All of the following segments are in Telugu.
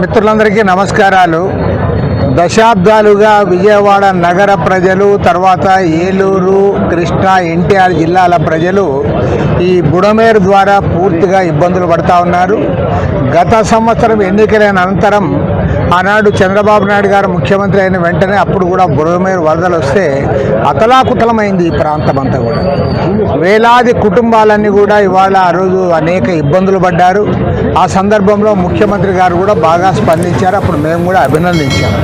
మిత్రులందరికీ నమస్కారాలు. దశాబ్దాలుగా విజయవాడ నగర ప్రజలు తర్వాత ఏలూరు కృష్ణా ఎన్టీఆర్ జిల్లాల ప్రజలు ఈ బుడమేరు ద్వారా పూర్తిగా ఇబ్బందులు పడతా ఉన్నారు. గత సంవత్సరం ఎన్నికలైన అనంతరం ఆనాడు చంద్రబాబు నాయుడు గారు ముఖ్యమంత్రి అయిన వెంటనే అప్పుడు కూడా బుడమేరు వరదలు వస్తే అతలాకుతలమైంది ఈ ప్రాంతం అంతా కూడా. వేలాది కుటుంబాలన్నీ కూడా ఇవాళ ఆ రోజు అనేక ఇబ్బందులు పడ్డారు. ఆ సందర్భంలో ముఖ్యమంత్రి గారు కూడా బాగా స్పందించారు. అప్పుడు మేము కూడా అభినందించాము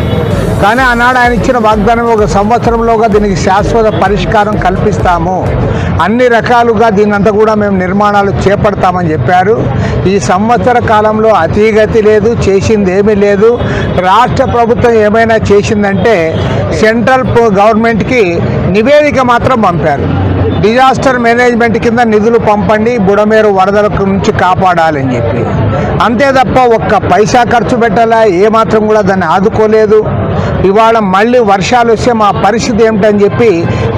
కానీ ఆనాడు ఆయన ఇచ్చిన వాగ్దానం ఒక సంవత్సరంలోగా దీనికి శాశ్వత పరిష్కారం కల్పిస్తాము. అన్ని రకాలుగా దీనంతా కూడా మేము నిర్మాణాలు చేపడతామని చెప్పారు. ఈ సంవత్సర కాలంలో అతిగతి లేదు చేసింది ఏమీ లేదు. రాష్ట్ర ప్రభుత్వం ఏమైనా చేసిందంటే సెంట్రల్ గవర్నమెంట్కి నివేదిక మాత్రం పంపారు. డిజాస్టర్ మేనేజ్మెంట్ కింద నిధులు పంపండి బుడమేరు వరదల నుంచి కాపాడాలని చెప్పి. అంతే తప్ప ఒక్క పైసా ఖర్చు పెట్టాలా? ఏమాత్రం కూడా దాన్ని ఆదుకోలేదు. ఇవాళ మళ్ళీ వర్షాలు వస్తే మా పరిస్థితి ఏమిటని చెప్పి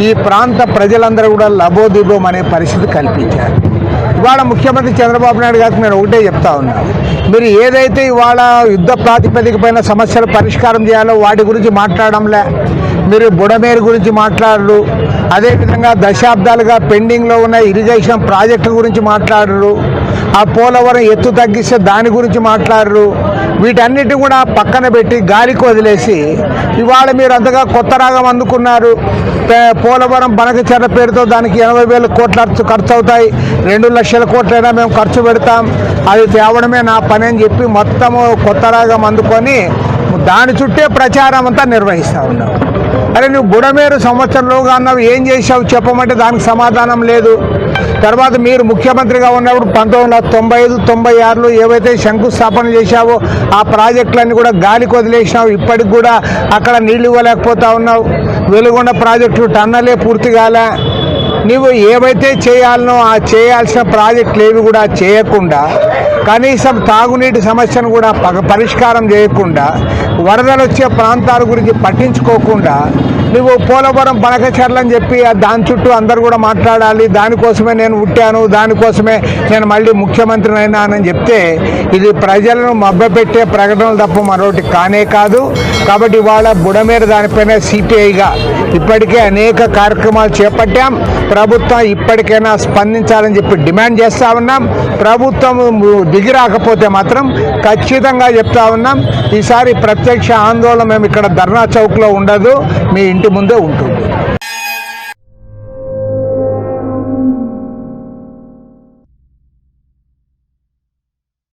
ఈ ప్రాంత ప్రజలందరూ కూడా లబోదిబోమనే పరిస్థితి కల్పించారు. ఇవాళ ముఖ్యమంత్రి చంద్రబాబు నాయుడు గారికి నేను ఒకటే చెప్తా ఉన్నా. మీరు ఏదైతే ఇవాళ యుద్ధ ప్రాతిపదికపైన సమస్యలు పరిష్కారం చేయాలో వాటి గురించి మాట్లాడడంలే మీరు బుడమేరు గురించి మాట్లాడరు. అదేవిధంగా దశాబ్దాలుగా పెండింగ్లో ఉన్న ఇరిగేషన్ ప్రాజెక్టు గురించి మాట్లాడరు. ఆ పోలవరం ఎత్తు తగ్గిస్తే దాని గురించి మాట్లాడరు. వీటన్నిటి కూడా పక్కన పెట్టి గాలికి వదిలేసి ఇవాళ మీరు అంతగా కొత్త రాగం అందుకున్నారు. పోలవరం బనకచెర్ల పేరుతో దానికి ఎనభై వేల కోట్ల ఖర్చు అవుతాయి రెండు లక్షల కోట్లైనా మేము ఖర్చు పెడతాం. అది తేవడమే నా పని అని చెప్పి మొత్తము కొత్త రాగం అందుకొని దాని చుట్టే ప్రచారం అంతా నిర్వహిస్తూ ఉన్నావు అరే నువ్వు బుడమేరు సంవత్సరంలోగా అన్నావు ఏం చేసావు చెప్పమంటే దానికి సమాధానం లేదు. తర్వాత మీరు ముఖ్యమంత్రిగా ఉన్నప్పుడు పంతొమ్మిది వందల తొంభై ఐదు తొంభై ఆరులో ఏవైతే శంకుస్థాపన చేశావో ఆ ప్రాజెక్టులన్నీ కూడా గాలికి వదిలేసినావు ఇప్పటికి కూడా అక్కడ నీళ్ళు ఇవ్వలేకపోతా ఉన్నావు. వెలుగొండ ప్రాజెక్టు టన్నలే పూర్తి కాలే. నువ్వు ఏవైతే చేయాలనో ఆ చేయాల్సిన ప్రాజెక్టులు ఏవి కూడా చేయకుండా కనీసం తాగునీటి సమస్యను కూడా పరిష్కారం చేయకుండా వరదలు వచ్చే ప్రాంతాల గురించి పట్టించుకోకుండా నువ్వు పోలవరం బనకచర్లు అని చెప్పి దాని చుట్టూ అందరు కూడా మాట్లాడాలి. దానికోసమే నేను పుట్టాను. దానికోసమే నేను మళ్ళీ ముఖ్యమంత్రిని అయినానని చెప్తే ఇది ప్రజలను మభ్యపెట్టే ప్రకటనలు తప్ప మరొకటి కానే కాదు. కాబట్టి ఇవాళ బుడమేర దానిపైన సిపిఐగా ఇప్పటికే అనేక కార్యక్రమాలు చేపట్టాం. ప్రభుత్వం ఇప్పటికైనా స్పందించాలని చెప్పి డిమాండ్ చేస్తా ఉన్నాం. ప్రభుత్వం దిగి రాకపోతే మాత్రం ఖచ్చితంగా చెప్తా ఉన్నాం. ఈసారి ప్రత్యక్ష ఆందోళన మేము ఇక్కడ ధర్నా చౌక్లో ఉండదు. మీ ఇంటి ముందే ఉంటుంది.